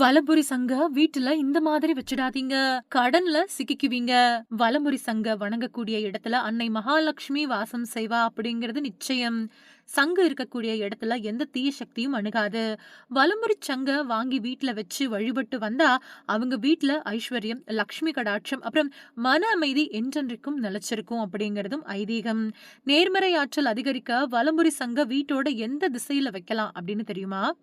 வலம்புரி சங்க வீட்டுல இந்த மாதிரி வச்சிடாதீங்க. கடன்ல சிக்கிக்குவீங்க. வலம்புரி சங்க வணங்கக்கூடிய இடத்துல அன்னை மகாலட்சுமி வாசம் செய்வா அப்படிங்கிறது நிச்சயம். சங்கு இருக்கக்கூடிய இடத்துல எந்த தீய சக்தியும் அணுகாது. வலம்புரி சங்க வாங்கி வீட்டுல வச்சு வழிபட்டு வந்தா அவங்க வீட்டுல ஐஸ்வர்யம் லக்ஷ்மி கடாட்சம் அப்புறம் மன அமைதி என்றென்றைக்கும் நிலைச்சிருக்கும் அப்படிங்கிறதும் ஐதீகம். நேர்மறை ஆற்றல் அதிகரிக்க வலம்புரி சங்க வீட்டோட எந்த திசையில வைக்கலாம் அப்படின்னு தெரியுமா?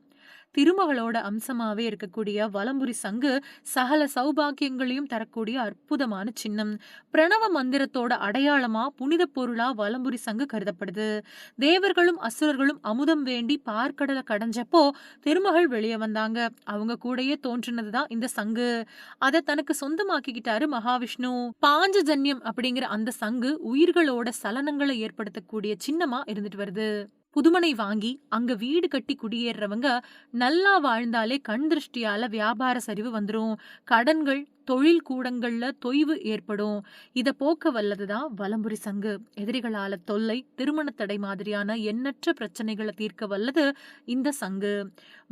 திருமகளோட அம்சமாவே இருக்கக்கூடிய வலம்புரி சங்கு சகல சௌபாக்கியங்களையும் தரக்கூடிய அற்புதமான சின்னம். பிரணவ மந்திரத்தோட அடையாளமா புனித பொருளா வலம்புரி சங்கு கருதப்படுது. தேவர்களும் அசுரர்களும் அமுதம் வேண்டி பார்க்கடலை கடைஞ்சப்போ திருமகள் வெளியே வந்தாங்க. அவங்க கூடயே தோன்றினதுதான் இந்த சங்கு. அதை தனக்கு சொந்தமாக்கிக்கிட்டாரு மகாவிஷ்ணு. பாஞ்சஜன்யம் அப்படிங்கிற அந்த சங்கு உயிர்களோட சலனங்களை ஏற்படுத்தக்கூடிய சின்னமா இருந்துட்டு வருது. புதுமனை வாங்கி அங்க வீடு கட்டி குடியேறவங்க நல்லா வாழ்ந்தாலே கண் திருஷ்டியால வியாபார சரிவு வந்துரும். கடன்கள் தொழில் கூடங்கள்ல தொய்வு ஏற்படும். இத போக்க வல்லதுதான் வலம்புரி சங்கு. எதிரிகளால தொல்லை திருமண தடை மாதிரியான எண்ணற்ற பிரச்சனைகளை தீர்க்க வல்லது இந்த சங்கு.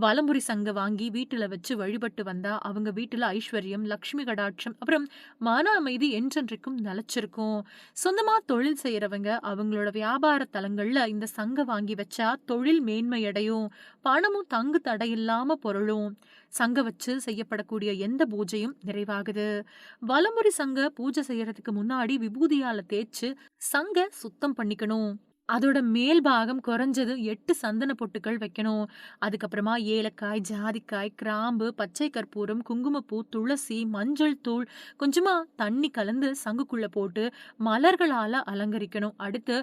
வலம்புரி சங்கு வாங்கி வீட்டுல வச்சு வழிபட்டு வந்தா அவங்க வீட்டுல ஐஸ்வர்யம் லக்ஷ்மி கடாட்சம் அப்புறம் மன அமைதி என்றென்றைக்கும் நிலைச்சிருக்கும். சொந்தமா தொழில் செய்யறவங்க அவங்களோட வியாபார தலங்கள்ல இந்த சங்க வாங்கி வச்சா தொழில் மேன்மையடையும். பணமும் தங்கு தடையில்லாம பொருளும். சங்க வச்சு செய்யப்படக்கூடிய எந்த பூஜையும் நிறைவாகுது. வலமுறை சங்க பூஜை செய்யறதுக்கு முன்னாடி விபூதியால தேய்ச்சு சங்க சுத்தம் பண்ணிக்கணும். அதோட மேல் பாகம் குறைஞ்சது எட்டு சந்தன பொட்டுகள் வைக்கணும். அதுக்கப்புறமா ஏலக்காய் ஜாதிக்காய் கிராம்பு பச்சை கற்பூரம் குங்குமப்பூ துளசி மஞ்சள் தூள் கொஞ்சமா தண்ணி கலந்து சங்குக்குள்ள போட்டு மலர்களால அலங்கரிக்கணும். அடுத்து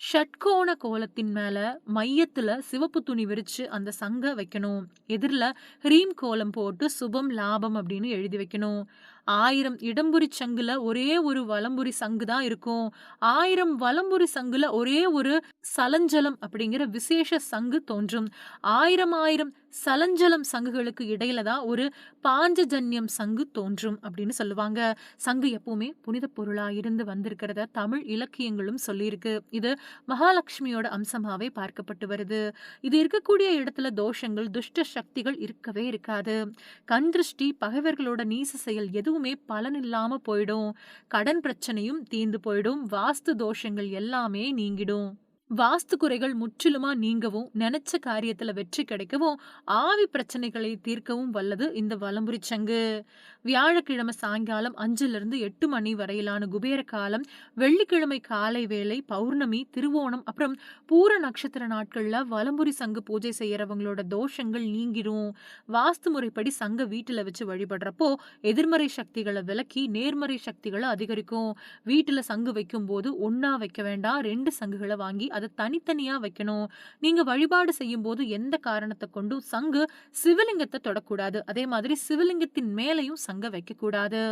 ஷட்கோண கோலத்தின் மேல மையத்துல சிவப்பு துணி விரிச்சு அந்த சங்க வைக்கணும். எதிரில் ஹ்ரீம் கோலம் போட்டு சுபம் லாபம் அப்படின்னு எழுதி வைக்கணும். ஆயிரம் இடம்புரி சங்குல ஒரே ஒரு வலம்புரி சங்கு தான் இருக்கும். ஆயிரம் வலம்புரி சங்குல ஒரே ஒரு சலஞ்சலம் அப்படிங்கிற விசேஷ சங்கு தோன்றும். ஆயிரம் ஆயிரம் சலஞ்சலம் சங்குகளுக்கு இடையில தான் ஒரு பாஞ்சஜன்யம் சங்கு தோன்றும் அப்படின்னு சொல்லுவாங்க. சங்கு எப்பவுமே புனித பொருளா இருந்து வந்திருக்கிறத தமிழ் இலக்கியங்களும் சொல்லியிருக்கு. இது மகாலட்சுமியோட அம்சமாவே பார்க்கப்பட்டு வருது. இது இருக்கக்கூடிய இடத்துல தோஷங்கள் துஷ்ட சக்திகள் இருக்கவே இருக்காது. கண் திருஷ்டி பகைவர்களோட நீச செயல் எதுவும் பலன் இல்லாம போயிடும். கடன் பிரச்சனையும் தீர்ந்து போயிடும். வாஸ்து தோஷங்கள் எல்லாமே நீங்கிடும். வாஸ்து குறைகள் முற்றிலுமா நீங்கவும் நினைச்ச காரியத்துல வெற்றி கிடைக்கவும் ஆவி பிரச்சனைகளை தீர்க்கவும் வல்லது இந்த வலம்புரி சங்கு. வியாழக்கிழமை சாயங்காலம் அஞ்சுல இருந்து எட்டு மணி வரையிலான குபேர காலம் வெள்ளிக்கிழமை காலை வேலை பௌர்ணமி திருவோணம் அப்புறம் பூர நட்சத்திர நாட்கள்ல வலம்புரி சங்கு பூஜை செய்யறவங்களோட தோஷங்கள் நீங்கிடும். வாஸ்து முறைப்படி சங்க வீட்டுல வச்சு வழிபடுறப்போ எதிர்மறை சக்திகளை விலக்கி நேர்மறை சக்திகளை அதிகரிக்கும். வீட்டுல சங்கு வைக்கும் போது ஒன்னா வைக்க வேண்டாம் ரெண்டு சங்குகளை வாங்கி அதை தனித்தனியா வைக்கணும். நீங்க வழிபாடு செய்யும் போது எந்த காரணத்தை கொண்டும் சங்கு சிவலிங்கத்தை தொடக்கூடாது. அதே மாதிரி சிவலிங்கத்தின் மேலையும் சங்க வைக்கக்கூடாது.